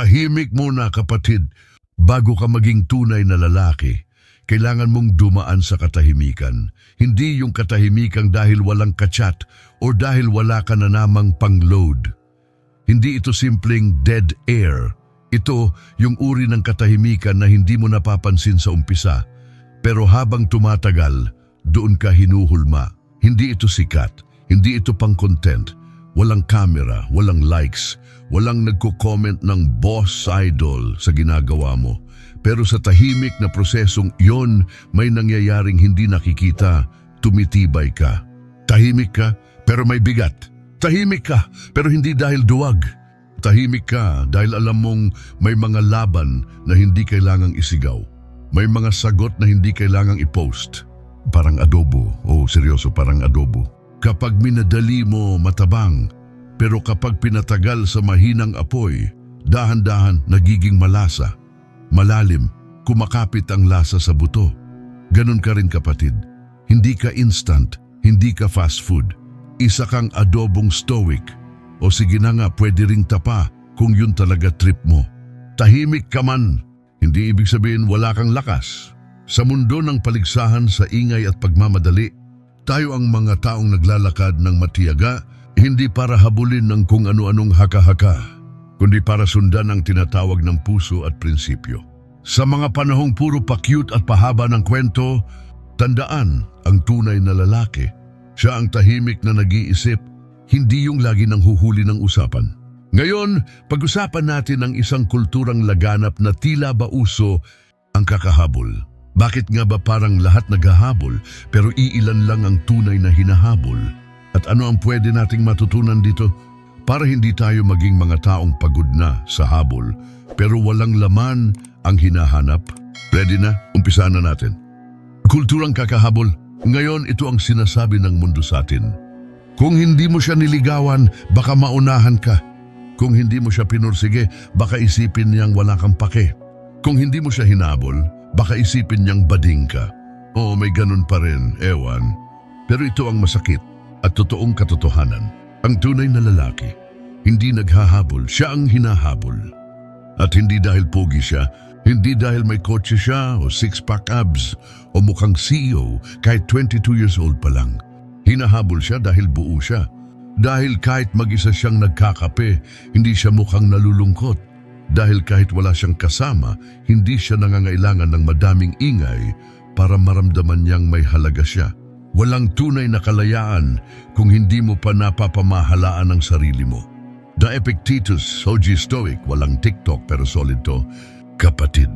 Tahimik muna kapatid. Bago ka maging tunay na lalaki, kailangan mong dumaan sa katahimikan. Hindi yung katahimikan dahil walang kachat o dahil wala ka na namang pang-load. Hindi ito simpleng dead air. Ito yung uri ng katahimikan na hindi mo napapansin sa umpisa. Pero habang tumatagal, doon ka hinuhulma. Hindi ito sikat. Hindi ito pang content. Walang camera, walang likes, walang nagko-comment ng boss idol sa ginagawa mo. Pero sa tahimik na prosesong yon, may nangyayaring hindi nakikita, tumitibay ka. Tahimik ka, pero may bigat. Tahimik ka, pero hindi dahil duwag. Tahimik ka dahil alam mong may mga laban na hindi kailangang isigaw. May mga sagot na hindi kailangang i-post. Parang adobo. O seryoso, parang adobo. Kapag minadali mo, matabang. Pero kapag pinatagal sa mahinang apoy, dahan-dahan nagiging malasa. Malalim, kumakapit ang lasa sa buto. Ganon ka rin kapatid. Hindi ka instant, hindi ka fast food. Isa kang adobong stoic. O sige na nga, pwede ring tapa kung yun talaga trip mo. Tahimik ka man, hindi ibig sabihin wala kang lakas. Sa mundo ng paligsahan sa ingay at pagmamadali, tayo ang mga taong naglalakad ng matiyaga, hindi para habulin ng kung ano-anong haka-haka, kundi para sundan ang tinatawag ng puso at prinsipyo. Sa mga panahong puro pa-cute at pahaba ng kwento, tandaan ang tunay na lalaki. Siya ang tahimik na nag-iisip, hindi yung lagi nang huhuli ng usapan. Ngayon, pag-usapan natin ang isang kulturang laganap na tila ba uso ang kakahabol. Bakit nga ba parang lahat naghahabol pero iilan lang ang tunay na hinahabol? At ano ang pwede nating matutunan dito? Para hindi tayo maging mga taong pagod na sa habol pero walang laman ang hinahanap. Ready na? Umpisa na natin. Kulturang kakahabol. Ngayon ito ang sinasabi ng mundo sa atin. Kung hindi mo siya niligawan, baka maunahan ka. Kung hindi mo siya pinursige, baka isipin niyang wala kang pake. Kung hindi mo siya hinabol, baka isipin niyang bading ka. Oo, may ganun pa rin, ewan. Pero ito ang masakit at totoong katotohanan. Ang tunay na lalaki, hindi naghahabol, siya ang hinahabol. At hindi dahil pogi siya, hindi dahil may kotse siya o six-pack abs o mukhang CEO kahit 22 years old pa lang. Hinahabol siya dahil buo siya. Dahil kahit mag-isa siyang nagkakape, hindi siya mukhang nalulungkot. Dahil kahit wala siyang kasama, hindi siya nangangailangan ng madaming ingay para maramdaman niyang may halaga siya. Walang tunay na kalayaan kung hindi mo pa napapamahalaan ang sarili mo. The Epictetus, OG Stoic, walang TikTok pero solid to. Kapatid,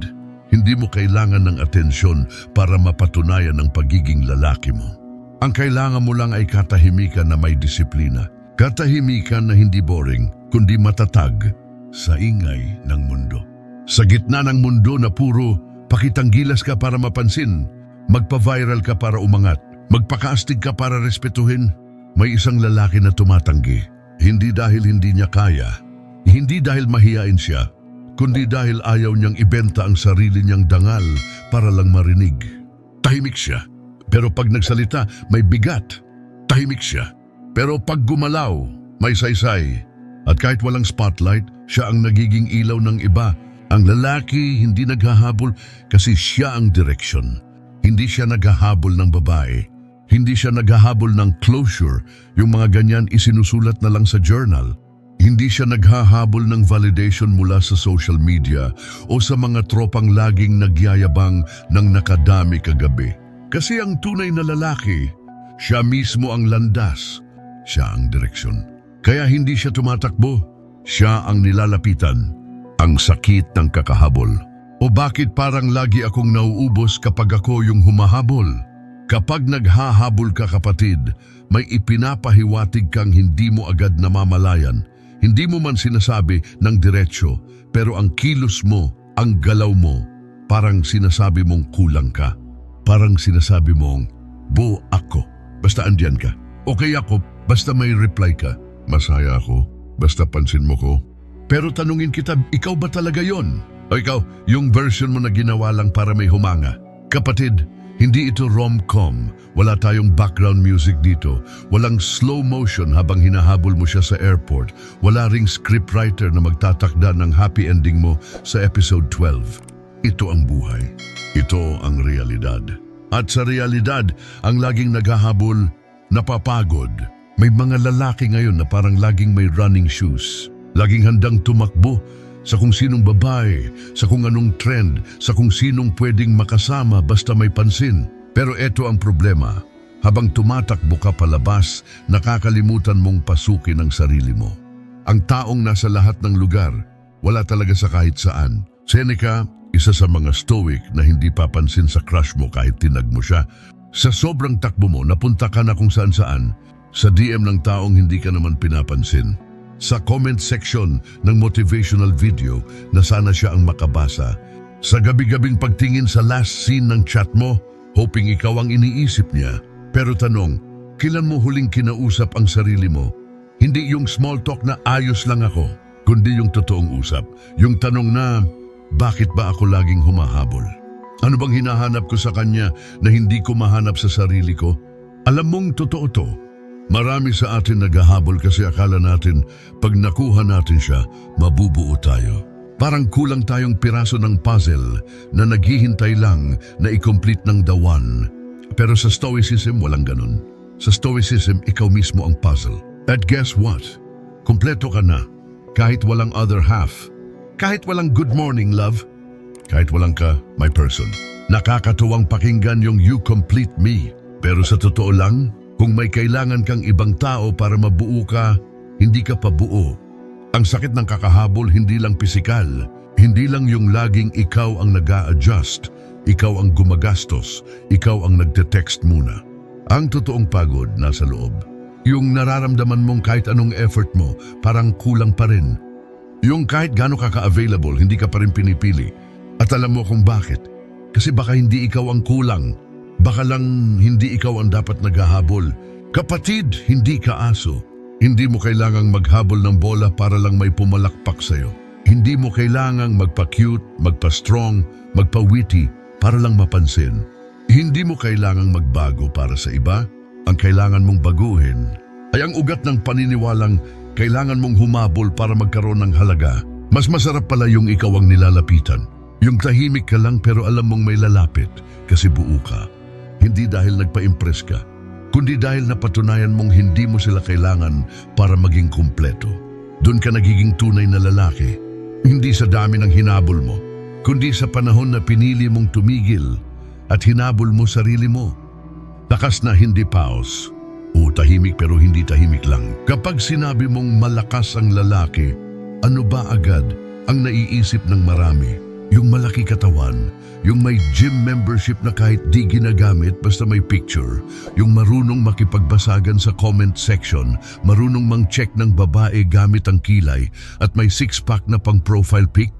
hindi mo kailangan ng atensyon para mapatunayan ang pagiging lalaki mo. Ang kailangan mo lang ay katahimikan na may disiplina. Katahimikan na hindi boring, kundi matatag sa ingay ng mundo. Sa gitna ng mundo na puro pakitanggilas ka para mapansin, magpa-viral ka para umangat, magpakaastig ka para respetuhin, may isang lalaki na tumatanggi. Hindi dahil hindi niya kaya, hindi dahil mahiyain siya, kundi dahil ayaw niyang ibenta ang sarili niyang dangal para lang marinig. Tahimik siya, pero pag nagsalita, may bigat. Tahimik siya, pero pag gumalaw, may saysay. At kahit walang spotlight, siya ang nagiging ilaw ng iba. Ang lalaki hindi naghahabol kasi siya ang direksyon. Hindi siya naghahabol ng babae. Hindi siya naghahabol ng closure, yung mga ganyan isinusulat na lang sa journal. Hindi siya naghahabol ng validation mula sa social media o sa mga tropang laging nagyayabang ng nakadami kagabi. Kasi ang tunay na lalaki, siya mismo ang landas, siya ang direksyon. Kaya hindi siya tumatakbo, siya ang nilalapitan, ang sakit ng kakahabol. O bakit parang lagi akong nauubos kapag ako yung humahabol? Kapag naghahabol ka kapatid, may ipinapahiwatig kang hindi mo agad namamalayan. Hindi mo man sinasabi ng diretsyo, pero ang kilos mo, ang galaw mo, parang sinasabi mong kulang ka. Parang sinasabi mong, buo ako, basta andyan ka. Okay ako, basta may reply ka. Masaya ako, basta pansin mo ko. Pero tanungin kita, ikaw ba talaga yon? O ikaw, yung version mo na ginawa lang para may humanga? Kapatid, Hindi ito rom-com. Wala tayong background music dito. Walang slow motion habang hinahabol mo siya sa airport. Wala ring scriptwriter na magtatakda ng happy ending mo sa episode 12. Ito ang buhay. Ito ang realidad. At sa realidad, ang laging naghahabol, napapagod. May mga lalaki ngayon na parang laging may running shoes. Laging handang tumakbo sa kung sinong babae, sa kung anong trend, sa kung sinong pwedeng makasama basta may pansin. Pero eto ang problema. Habang tumatakbo ka palabas, nakakalimutan mong pasukin ang sarili mo. Ang taong nasa lahat ng lugar, wala talaga sa kahit saan. Seneca, isa sa mga stoic na hindi papansin sa crush mo kahit tinag mo siya. Sa sobrang takbo mo, napunta ka na kung saan saan. Sa DM ng taong hindi ka naman pinapansin. Sa comment section ng motivational video na sana siya ang makabasa. Sa gabi-gabing pagtingin sa last scene ng chat mo, hoping ikaw ang iniisip niya. Pero tanong, kailan mo huling kinausap ang sarili mo? Hindi yung small talk na ayos lang ako, kundi yung totoong usap. Yung tanong na, bakit ba ako laging humahabol? Ano bang hinahanap ko sa kanya na hindi ko mahanap sa sarili ko? Alam mong totoo to. Marami sa atin naghahabol kasi akala natin pag nakuha natin siya, mabubuo tayo. Parang kulang tayong piraso ng puzzle na naghihintay lang na i-complete ng one. Pero sa Stoicism, walang ganun. Sa Stoicism, ikaw mismo ang puzzle. At guess what? Kompleto ka na. Kahit walang other half. Kahit walang good morning, love. Kahit walang ka, my person. Nakakatuwang pakinggan yung you complete me. Pero sa totoo lang, kung may kailangan kang ibang tao para mabuo ka, hindi ka pa buo. Ang sakit ng kakahabol hindi lang pisikal, hindi lang yung laging ikaw ang nag adjust ikaw ang gumagastos, ikaw ang nagte-text muna. Ang totoong pagod nasa loob. Yung nararamdaman mong kahit anong effort mo, parang kulang pa rin. Yung kahit gaano ka ka-available, hindi ka pa rin pinipili. At alam mo kung bakit. Kasi baka hindi ikaw ang kulang. Baka lang hindi ikaw ang dapat naghahabol. Kapatid, hindi ka aso. Hindi mo kailangang maghabol ng bola para lang may pumalakpak sa'yo. Hindi mo kailangang magpa-cute, magpa-strong, magpa-witty para lang mapansin. Hindi mo kailangang magbago para sa iba. Ang kailangan mong baguhin ay ang ugat ng paniniwalang kailangan mong humabol para magkaroon ng halaga. Mas masarap pala yung ikaw ang nilalapitan. Yung tahimik ka lang pero alam mong may lalapit kasi buo ka. Hindi dahil nagpa-impress ka, kundi dahil napatunayan mong hindi mo sila kailangan para maging kumpleto. Doon ka nagiging tunay na lalaki, hindi sa dami ng hinabol mo, kundi sa panahon na pinili mong tumigil at hinabol mo sarili mo. Lakas na hindi paos. O tahimik pero hindi tahimik lang. Kapag sinabi mong malakas ang lalaki, ano ba agad ang naiisip ng marami? Yung malaki katawan, yung may gym membership na kahit di ginagamit basta may picture, yung marunong makipagbasagan sa comment section, marunong mang-check ng babae gamit ang kilay at may six-pack na pang profile pic?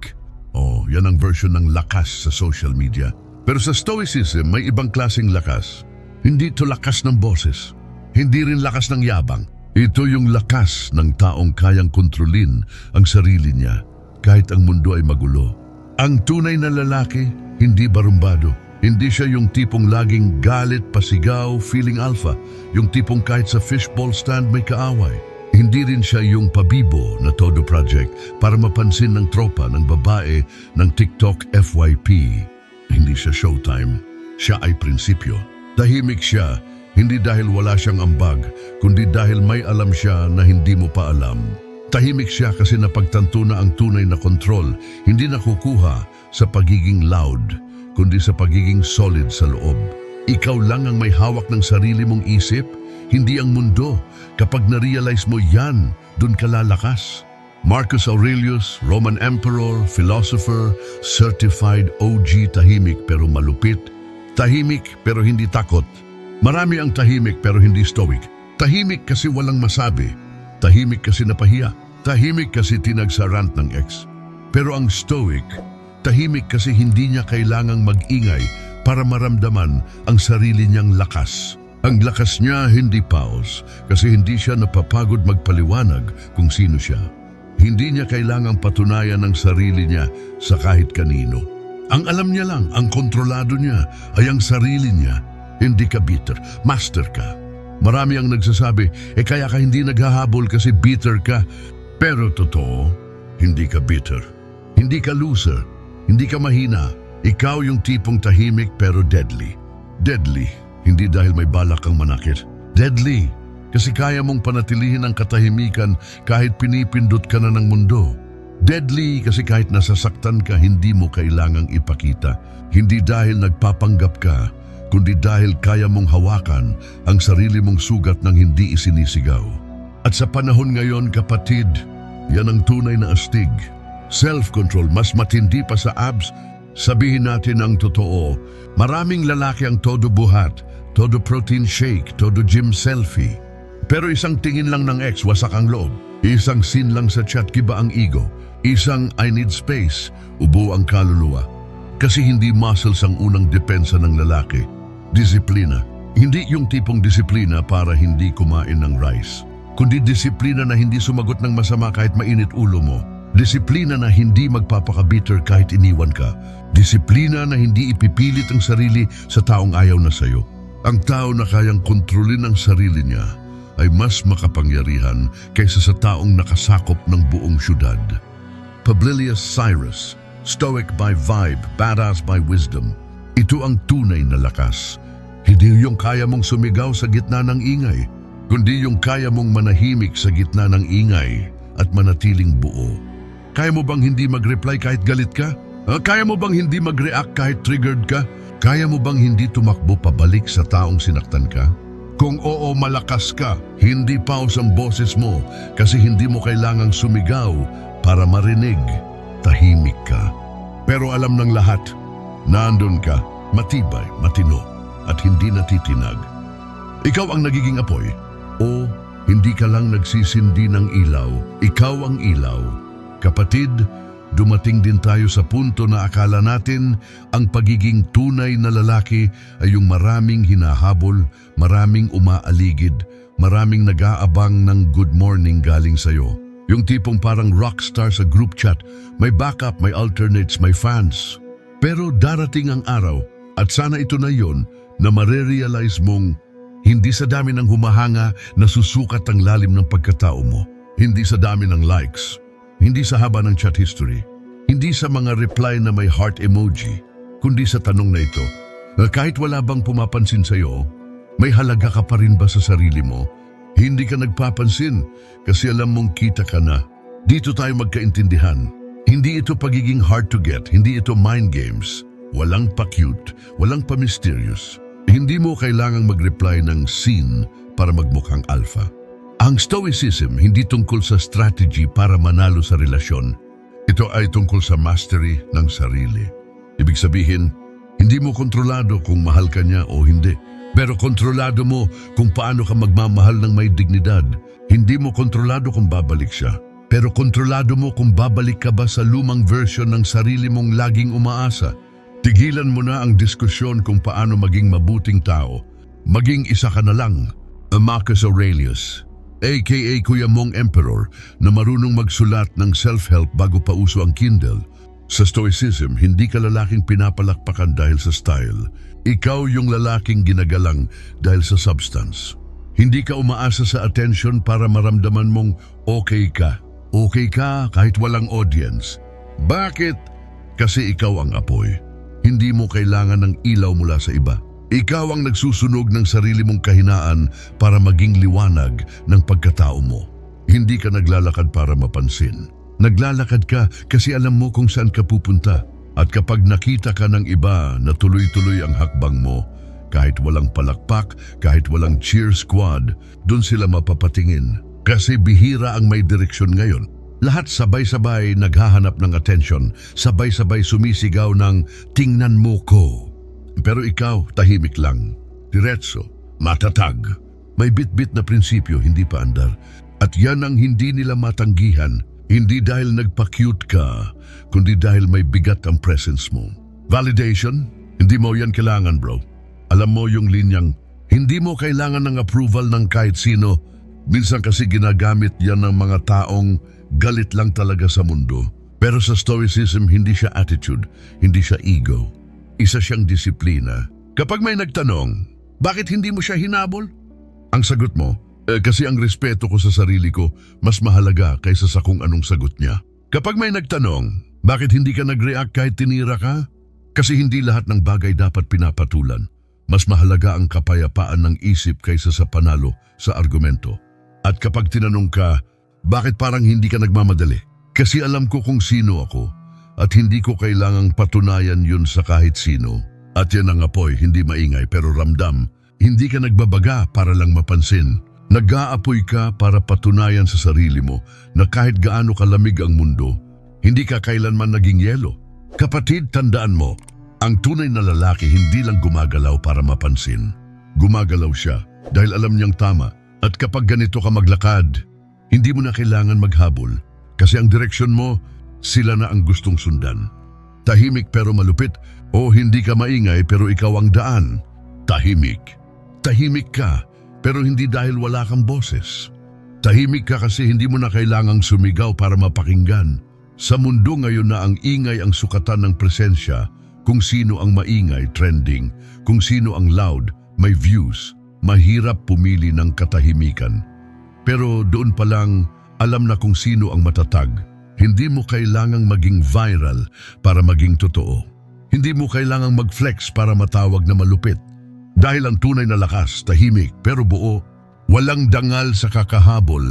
Oh, yan ang version ng lakas sa social media. Pero sa Stoicism, may ibang klaseng lakas. Hindi ito lakas ng boses. Hindi rin lakas ng yabang. Ito yung lakas ng taong kayang kontrolin ang sarili niya kahit ang mundo ay magulo. Ang tunay na lalaki, hindi barumbado. Hindi siya yung tipong laging galit, pasigaw, feeling alpha. Yung tipong kahit sa fishball stand may kaaway. Hindi rin siya yung pabibo na todo project para mapansin ng tropa ng babae ng TikTok FYP. Hindi siya showtime. Siya ay prinsipyo. Tahimik siya, hindi dahil wala siyang ambag, kundi dahil may alam siya na hindi mo pa alam. Tahimik siya kasi napagtanto na ang tunay na kontrol, hindi nakukuha sa pagiging loud, kundi sa pagiging solid sa loob. Ikaw lang ang may hawak ng sarili mong isip, hindi ang mundo. Kapag na-realize mo yan, dun ka lalakas. Marcus Aurelius, Roman Emperor, philosopher, certified OG tahimik pero malupit. Tahimik pero hindi takot. Marami ang tahimik pero hindi stoic. Tahimik kasi walang masabi. Tahimik kasi napahiya. Tahimik kasi tinagsarant ng ex. Pero ang stoic, tahimik kasi hindi niya kailangang mag-ingay para maramdaman ang sarili niyang lakas. Ang lakas niya hindi paos kasi hindi siya napapagod magpaliwanag kung sino siya. Hindi niya kailangang patunayan ang sarili niya sa kahit kanino. Ang alam niya lang, ang kontrolado niya ay ang sarili niya. Hindi ka bitter, master ka. Marami ang nagsasabi, eh kaya ka hindi naghahabol kasi bitter ka. Pero totoo, hindi ka bitter. Hindi ka loser. Hindi ka mahina. Ikaw yung tipong tahimik pero deadly. Deadly, hindi dahil may balak kang manakit. Deadly, kasi kaya mong panatilihin ang katahimikan kahit pinipindot ka na ng mundo. Deadly kasi kahit nasasaktan ka, hindi mo kailangang ipakita. Hindi dahil nagpapanggap ka, kundi dahil kaya mong hawakan ang sarili mong sugat ng hindi isinisigaw. At sa panahon ngayon, kapatid, yan ang tunay na astig. Self-control, mas matindi pa sa abs. Sabihin natin ang totoo, maraming lalaki ang todo buhat, todo protein shake, todo gym selfie. Pero isang tingin lang ng ex, wasak ang loob. Isang sin lang sa chat, kiba ang ego. Isang I need space, ubo ang kaluluwa. Kasi hindi muscles ang unang depensa ng lalaki. Disiplina. Hindi yung tipong disiplina para hindi kumain ng rice. Kundi disiplina na hindi sumagot ng masama kahit mainit ulo mo. Disiplina na hindi magpapakabitter kahit iniwan ka. Disiplina na hindi ipipilit ang sarili sa taong ayaw na sayo. Ang tao na kayang kontrolin ang sarili niya ay mas makapangyarihan kaysa sa taong nakasakop ng buong syudad. Publilius Cyrus, stoic by vibe, badass by wisdom. Ito ang tunay na lakas. Hindi yung kaya mong sumigaw sa gitna ng ingay, kundi yung kaya mong manahimik sa gitna ng ingay at manatiling buo. Kaya mo bang hindi mag-reply kahit galit ka? Kaya mo bang hindi mag-react kahit triggered ka? Kaya mo bang hindi tumakbo pabalik sa taong sinaktan ka? Kung oo, malakas ka, hindi paus ang boses mo kasi hindi mo kailangang sumigaw para marinig. Tahimik ka. Pero alam ng lahat, naandun ka, matibay, matino, at hindi natitinag. Ikaw ang nagiging apoy o hindi ka lang nagsisindi ng ilaw, ikaw ang ilaw. Kapatid, dumating din tayo sa punto na akala natin ang pagiging tunay na lalaki ay yung maraming hinahabol, maraming umaaligid, maraming nag-aabang ng good morning galing sa'yo. Yung tipong parang rockstar sa group chat, may backup, may alternates, may fans. Pero darating ang araw, at sana ito na yon, na marerealize mong hindi sa dami ng humahanga nasusukat ang lalim ng pagkatao mo. Hindi sa dami ng likes. Hindi sa haba ng chat history. Hindi sa mga reply na may heart emoji. Kundi sa tanong na ito, na kahit wala bang pumapansin sa'yo, may halaga ka pa rin ba sa sarili mo? Hindi ka nagpapansin kasi alam mong kita ka na. Dito tayo magkaintindihan. Hindi ito pagiging hard to get, hindi ito mind games. Walang pa-cute, walang pa-mysterious. Hindi mo kailangang mag-reply ng scene para magmukhang alpha. Ang stoicism hindi tungkol sa strategy para manalo sa relasyon. Ito ay tungkol sa mastery ng sarili. Ibig sabihin, hindi mo kontrolado kung mahal ka niya o hindi. Pero kontrolado mo kung paano ka magmamahal ng may dignidad. Hindi mo kontrolado kung babalik siya. Pero kontrolado mo kung babalik ka ba sa lumang version ng sarili mong laging umaasa. Tigilan mo na ang diskusyon kung paano maging mabuting tao. Maging isa ka na lang, Marcus Aurelius, aka Kuya Mong Emperor na marunong magsulat ng self-help bago pa uso ang Kindle. Sa Stoicism, hindi ka lalaking pinapalakpakan dahil sa style. Ikaw yung lalaking ginagalang dahil sa substance. Hindi ka umaasa sa attention para maramdaman mong okay ka. Okay ka kahit walang audience. Bakit? Kasi ikaw ang apoy. Hindi mo kailangan ng ilaw mula sa iba. Ikaw ang nagsusunog ng sarili mong kahinaan para maging liwanag ng pagkatao mo. Hindi ka naglalakad para mapansin. Naglalakad ka kasi alam mo kung saan ka pupunta. At kapag nakita ka ng iba na tuloy-tuloy ang hakbang mo, kahit walang palakpak, kahit walang cheer squad, doon sila mapapatingin. Kasi bihira ang may direksyon ngayon. Lahat sabay-sabay naghahanap ng atensyon, sabay-sabay sumisigaw ng tingnan mo ko. Pero ikaw, tahimik lang. Diretso, matatag. May bit-bit na prinsipyo, hindi pa andar. At yan ang hindi nila matanggihan. Hindi dahil nagpa-cute ka, kundi dahil may bigat ang presence mo. Validation? Hindi mo yan kailangan, bro. Alam mo yung linyang, hindi mo kailangan ng approval ng kahit sino. Minsan kasi ginagamit yan ng mga taong galit lang talaga sa mundo. Pero sa Stoicism, hindi siya attitude, hindi siya ego. Isa siyang disiplina. Kapag may nagtanong, bakit hindi mo siya hinabol? Ang sagot mo, "Eh, kasi ang respeto ko sa sarili ko mas mahalaga kaysa sa kung anong sagot niya. Kapag may nagtanong, bakit hindi ka nag-react kahit tinira ka? Kasi hindi lahat ng bagay dapat pinapatulan. Mas mahalaga ang kapayapaan ng isip kaysa sa panalo sa argumento. At kapag tinanong ka, bakit parang hindi ka nagmamadali? Kasi alam ko kung sino ako at hindi ko kailangang patunayan yun sa kahit sino. At yan ang apoy, hindi maingay pero ramdam. Hindi ka nagbabaga para lang mapansin. Nag-aapoy ka para patunayan sa sarili mo na kahit gaano kalamig ang mundo, hindi ka kailanman naging yelo. Kapatid, tandaan mo, ang tunay na lalaki hindi lang gumagalaw para mapansin. Gumagalaw siya dahil alam niyang tama. At kapag ganito ka maglakad, hindi mo na kailangan maghabol kasi ang direksyon mo, sila na ang gustong sundan. Tahimik pero malupit o hindi ka maingay pero ikaw ang daan. Tahimik. Tahimik ka pero hindi dahil wala kang boses. Tahimik ka kasi hindi mo na kailangang sumigaw para mapakinggan. Sa mundo ngayon na ang ingay ang sukatan ng presensya, kung sino ang maingay, trending, kung sino ang loud, may views, mahirap pumili ng katahimikan. Pero doon pa lang, alam na kung sino ang matatag. Hindi mo kailangang maging viral para maging totoo. Hindi mo kailangang mag-flex para matawag na malupit. Dahil ang tunay na lakas, tahimik pero buo, walang dangal sa kakahabol.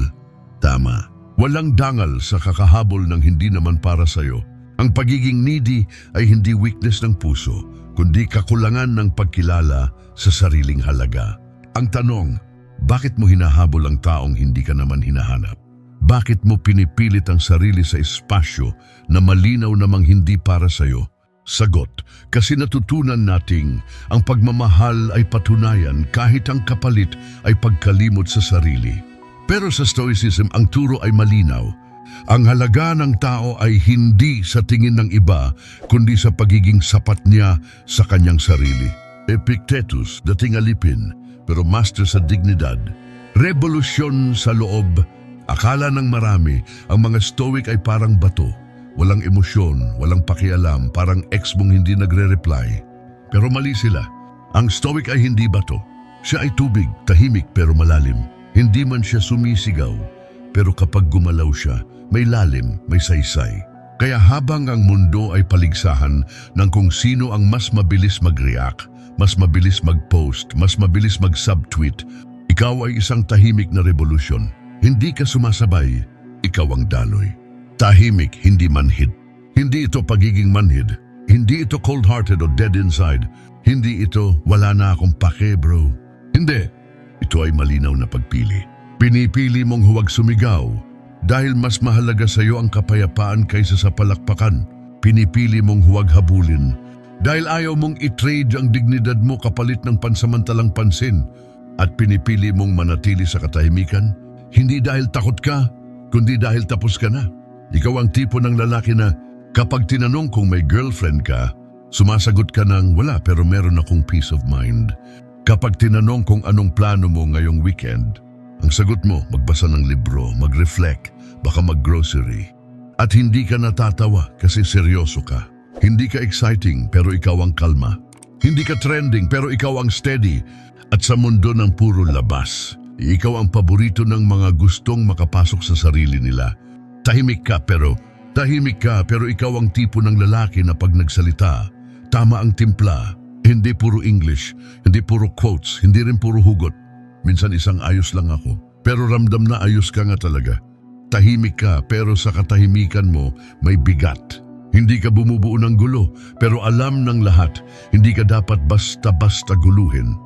Tama, walang dangal sa kakahabol ng hindi naman para sa'yo. Ang pagiging needy ay hindi weakness ng puso, kundi kakulangan ng pagkilala sa sariling halaga. Ang tanong, bakit mo hinahabol ang taong hindi ka naman hinahanap? Bakit mo pinipilit ang sarili sa espasyo na malinaw namang hindi para sa'yo? Sagot, kasi natutunan nating ang pagmamahal ay patunayan kahit ang kapalit ay pagkalimot sa sarili. Pero sa Stoicism, ang turo ay malinaw. Ang halaga ng tao ay hindi sa tingin ng iba, kundi sa pagiging sapat niya sa kanyang sarili. Epictetus, dating alipin, pero master sa dignidad. Revolusyon sa loob. Akala ng marami, ang mga stoic ay parang bato. Walang emosyon, walang pakialam, parang ex mong hindi nagre-reply. Pero mali sila. Ang stoic ay hindi bato. Siya ay tubig, tahimik pero malalim. Hindi man siya sumisigaw, pero kapag gumalaw siya, may lalim, may saysay. Kaya habang ang mundo ay paligsahan ng kung sino ang mas mabilis mag-react, mas mabilis mag-post, mas mabilis mag-subtweet, ikaw ay isang tahimik na revolusyon. Hindi ka sumasabay, ikaw ang daloy. Tahimik, hindi manhid. Hindi ito pagiging manhid. Hindi ito cold-hearted o dead inside. Hindi ito wala na akong pake, bro. Hindi. Ito ay malinaw na pagpili. Pinipili mong huwag sumigaw dahil mas mahalaga sa iyo ang kapayapaan kaysa sa palakpakan. Pinipili mong huwag habulin dahil ayaw mong i-trade ang dignidad mo kapalit ng pansamantalang pansin at pinipili mong manatili sa katahimikan hindi dahil takot ka, kundi dahil tapos ka na. Ikaw ang tipo ng lalaki na kapag tinanong kung may girlfriend ka, sumasagot ka ng wala pero meron akong peace of mind. Kapag tinanong kung anong plano mo ngayong weekend, ang sagot mo magbasa ng libro, mag-reflect, baka mag-grocery. At hindi ka natatawa kasi seryoso ka. Hindi ka exciting pero ikaw ang kalma. Hindi ka trending pero ikaw ang steady. At sa mundo ng puro labas, ikaw ang paborito ng mga gustong makapasok sa sarili nila. Tahimik ka pero, tahimik ka pero ikaw ang tipo ng lalaki na pag nagsalita, tama ang timpla. Hindi puro English, hindi puro quotes, hindi rin puro hugot. Minsan isang ayos lang ako, pero ramdam na ayos ka nga talaga. Tahimik ka pero sa katahimikan mo may bigat. Hindi ka bumubuo ng gulo, pero alam ng lahat, hindi ka dapat basta-basta guluhin.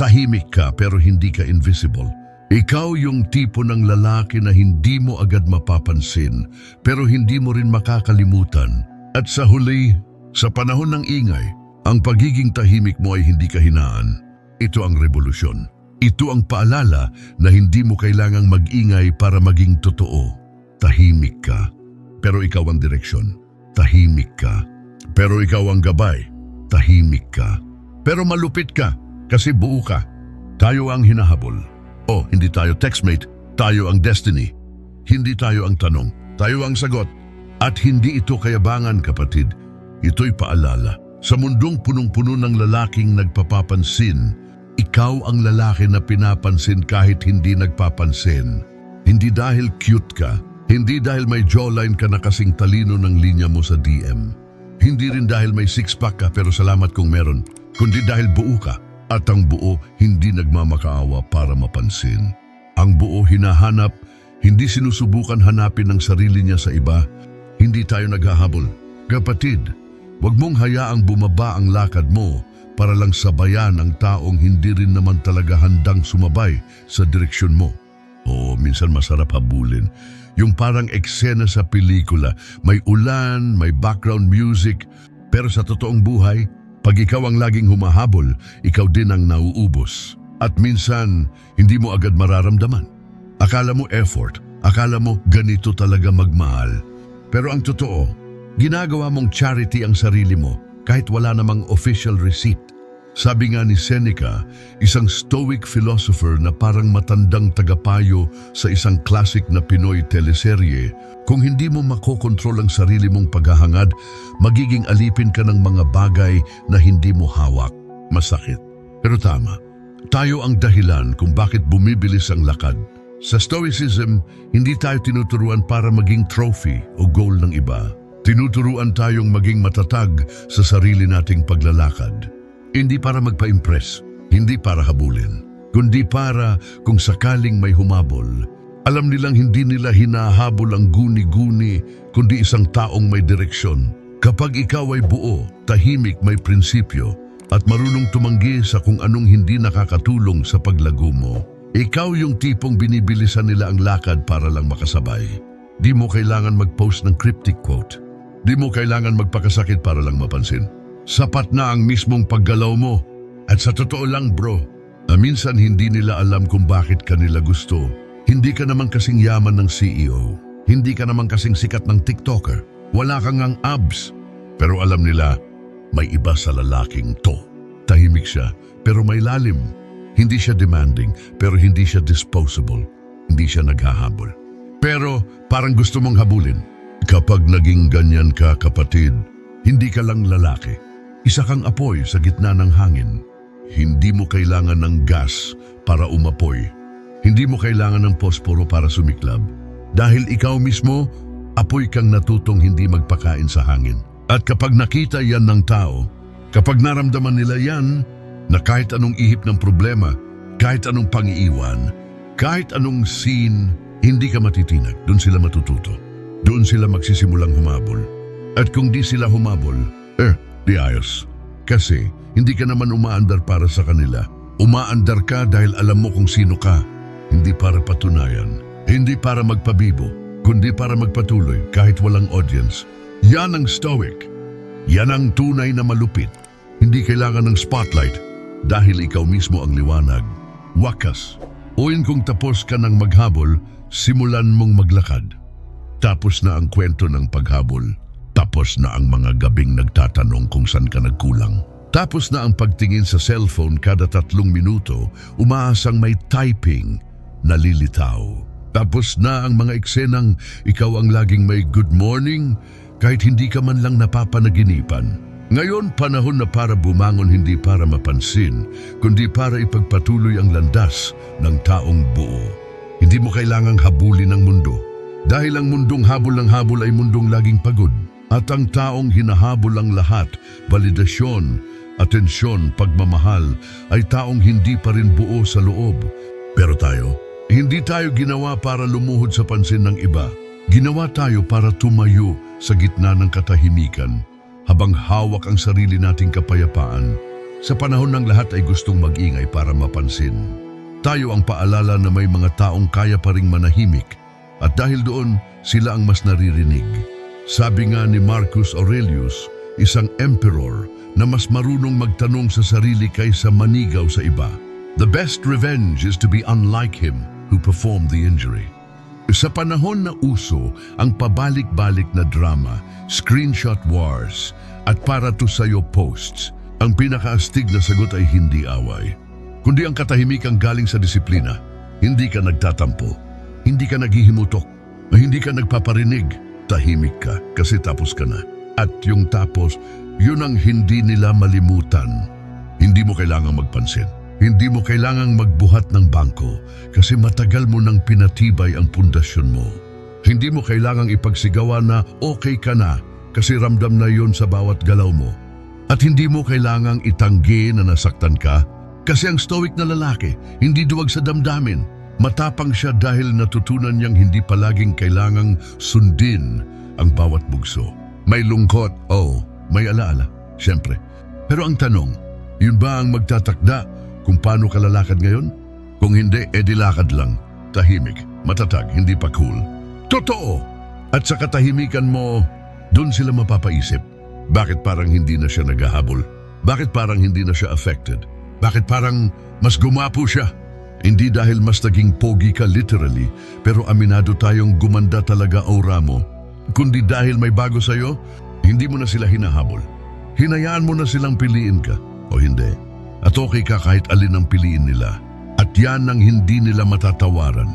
Tahimik ka pero hindi ka invisible. Ikaw yung tipo ng lalaki na hindi mo agad mapapansin pero hindi mo rin makakalimutan. At sa huli, sa panahon ng ingay, ang pagiging tahimik mo ay hindi kahinaan. Ito ang revolusyon. Ito ang paalala na hindi mo kailangang mag-ingay para maging totoo. Tahimik ka, pero ikaw ang direksyon. Tahimik ka, pero ikaw ang gabay. Tahimik ka, pero malupit ka kasi buo ka. Tayo ang hinahabol. O, hindi tayo textmate, tayo ang destiny. Hindi tayo ang tanong, tayo ang sagot. At hindi ito kayabangan kapatid, ito'y paalala. Sa mundong punong-puno ng lalaking nagpapapansin, ikaw ang lalaki na pinapansin kahit hindi nagpapansin. Hindi dahil cute ka, hindi dahil may jawline ka na kasing talino ng linya mo sa DM. Hindi rin dahil may six-pack ka pero salamat kung meron, kundi dahil buo ka. At ang buo hindi nagmamakaawa para mapansin. Ang buo hinahanap, hindi sinusubukan hanapin ang sarili niya sa iba. Hindi tayo naghahabol. Kapatid, Huwag mong hayaang bumaba ang lakad mo para lang sabayan ang taong hindi rin naman talaga handang sumabay sa direksyon mo. Oo, minsan masarap habulin. Yung parang eksena sa pelikula, may ulan, may background music, pero sa totoong buhay, pag ikaw ang laging humahabol, ikaw din ang nauubos. At minsan, hindi mo agad mararamdaman. Akala mo effort, akala mo ganito talaga magmahal. Pero ang totoo, Ginagawa mong charity ang sarili mo kahit wala namang official receipt. Sabi nga ni Seneca, isang stoic philosopher na parang matandang tagapayo sa isang classic na Pinoy teleserye, kung hindi mo makokontrol ang sarili mong paghahangad, magiging alipin ka ng mga bagay na hindi mo hawak. Masakit. Pero tama, tayo ang dahilan kung bakit bumibilis ang lakad. Sa Stoicism, hindi tayo tinuturuan para maging trophy o goal ng iba. Tinuturuan tayong maging matatag sa sarili nating paglalakad. Hindi para magpa-impress, hindi para habulin, kundi para kung sakaling may humabol. Alam nilang hindi nila hinahabol ang guni-guni, kundi isang taong may direksyon. Kapag ikaw ay buo, tahimik may prinsipyo, at marunong tumanggi sa kung anong hindi nakakatulong sa paglago mo, ikaw yung tipong binibilisan nila ang lakad para lang makasabay. Di mo kailangan mag-post ng cryptic quote. Di mo kailangan magpakasakit para lang mapansin. Sapat na ang mismong paggalaw mo. At sa totoo lang bro, na minsan hindi nila alam kung bakit kanila gusto. Hindi ka naman kasing yaman ng CEO. Hindi ka naman kasing sikat ng TikToker. Wala kang ang abs. Pero alam nila, may iba sa lalaking to. Tahimik siya, pero may lalim. Hindi siya demanding, pero hindi siya disposable. Hindi siya naghahabol. Pero parang gusto mong habulin. Kapag naging ganyan ka kapatid, hindi ka lang lalaki. Isa kang apoy sa gitna ng hangin. Hindi mo kailangan ng gas para umapoy. Hindi mo kailangan ng posporo para sumiklab. Dahil ikaw mismo, apoy kang natutong hindi magpakain sa hangin. At kapag nakita yan ng tao, kapag naramdaman nila yan, na kahit anong ihip ng problema, kahit anong pangiiwan, kahit anong scene, hindi ka matitinag, doon sila matututo. Doon sila magsisimulang humabol. At kung di sila humabol, eh, di ayos. Kasi hindi ka naman umaandar para sa kanila. Umaandar ka dahil alam mo kung sino ka. Hindi para patunayan. Hindi para magpabibo. Kundi para magpatuloy kahit walang audience. Yan ang stoic. Yan ang tunay na malupit. Hindi kailangan ng spotlight dahil ikaw mismo ang liwanag. Wakas. Uwin kung tapos ka ng maghabol, simulan mong maglakad. Tapos na ang kwento ng paghabol. Tapos na ang mga gabing nagtatanong kung saan ka nagkulang. Tapos na ang pagtingin sa cellphone kada tatlong minuto, umaasang may typing, nalilitaw. Tapos na ang mga eksenang ikaw ang laging may good morning kahit hindi ka man lang napapanaginipan. Ngayon panahon na para bumangon hindi para mapansin, kundi para ipagpatuloy ang landas ng taong buo. Hindi mo kailangang habulin ang mundo. Dahil ang mundong habol ng habol ay mundong laging pagod. At ang taong hinahabol ang lahat, validasyon, atensyon, pagmamahal, ay taong hindi pa rin buo sa loob. Pero tayo, hindi tayo ginawa para lumuhod sa pansin ng iba. Ginawa tayo para tumayo sa gitna ng katahimikan habang hawak ang sarili nating kapayapaan. Sa panahon ng lahat ay gustong mag-ingay para mapansin. Tayo ang paalala na may mga taong kaya pa ring manahimik at dahil doon, sila ang mas naririnig. Sabi nga ni Marcus Aurelius, isang emperor na mas marunong magtanong sa sarili kaysa manigaw sa iba. The best revenge is to be unlike him who performed the injury. Sa panahon na uso ang pabalik-balik na drama, screenshot wars, at para to sayo posts, ang pinakaastig na sagot ay hindi away. Kundi ang katahimikang galing sa disiplina, hindi ka nagtatampo, hindi ka naghihimutok, hindi ka nagpaparinig, tahimik ka kasi tapos ka na. At yung tapos, yun ang hindi nila malimutan. Hindi mo kailangang magpansin. Hindi mo kailangang magbuhat ng bangko kasi matagal mo nang pinatibay ang pundasyon mo. Hindi mo kailangang ipagsigawa na okay ka na kasi ramdam na yon sa bawat galaw mo. At hindi mo kailangang itanggi na nasaktan ka kasi ang stoic na lalaki hindi duwag sa damdamin. Matapang siya dahil natutunan niyang hindi palaging kailangang sundin ang bawat bugso. May lungkot, oo, may alaala, siyempre. Pero ang tanong, yun ba ang magtatakda kung paano ka lalakad ngayon? Kung hindi, edi lakad lang. Tahimik, matatag, hindi pa cool. Totoo! At sa katahimikan mo, doon sila mapapaisip. Bakit parang hindi na siya naghahabol? Bakit parang hindi na siya affected? Bakit parang mas gumapo siya? Hindi dahil mas naging pogi ka literally, pero aminado tayong gumanda talaga aura mo. Kundi dahil may bago sa'yo, hindi mo na sila hinahabol. Hinayaan mo na silang piliin ka, o hindi. At okay ka kahit alin ang piliin nila. At yan ang hindi nila matatawaran.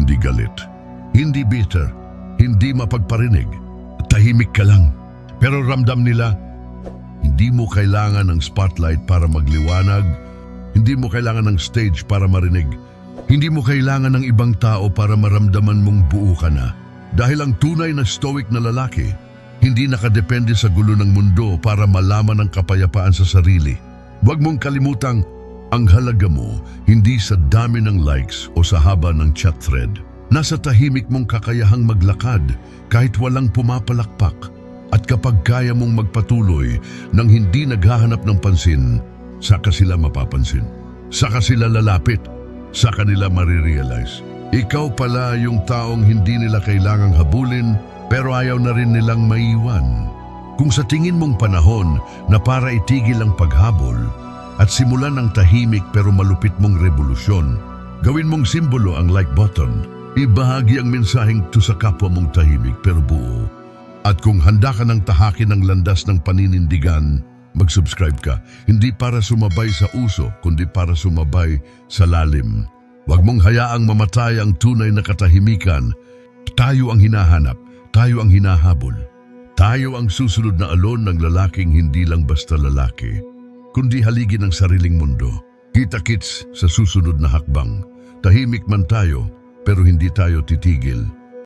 Hindi galit. Hindi bitter. Hindi mapagparinig. Tahimik ka lang. Pero ramdam nila, hindi mo kailangan ng spotlight para magliwanag. Hindi mo kailangan ng stage para marinig. Hindi mo kailangan ng ibang tao para maramdaman mong buo ka na. Dahil ang tunay na stoic na lalaki, hindi nakadepende sa gulo ng mundo para malaman ang kapayapaan sa sarili. Huwag mong kalimutang ang halaga mo hindi sa dami ng likes o sa haba ng chat thread. Nasa tahimik mong kakayahang maglakad kahit walang pumapalakpak. At kapag kaya mong magpatuloy nang hindi naghahanap ng pansin, saka sila mapapansin. Saka sila lalapit. Saka nila marirealize. Ikaw pala yung taong hindi nila kailangang habulin pero ayaw na rin nilang maiwan. Kung sa tingin mong panahon na para itigil ang paghabol at simulan ng tahimik pero malupit mong revolusyon, gawin mong simbolo ang like button. Ibahagi ang mensaheng to sa kapwa mong tahimik pero buo. At kung handa ka ng tahakin ang landas ng paninindigan, mag-subscribe ka. Hindi para sumabay sa uso, kundi para sumabay sa lalim. Huwag mong hayaang mamatay ang tunay na katahimikan. Tayo ang hinahanap, tayo ang hinahabol. Tayo ang susunod na alon ng lalaking hindi lang basta lalaki, kundi haligi ng sariling mundo. Kita-kits sa susunod na hakbang. Tahimik man tayo, pero hindi tayo titigil.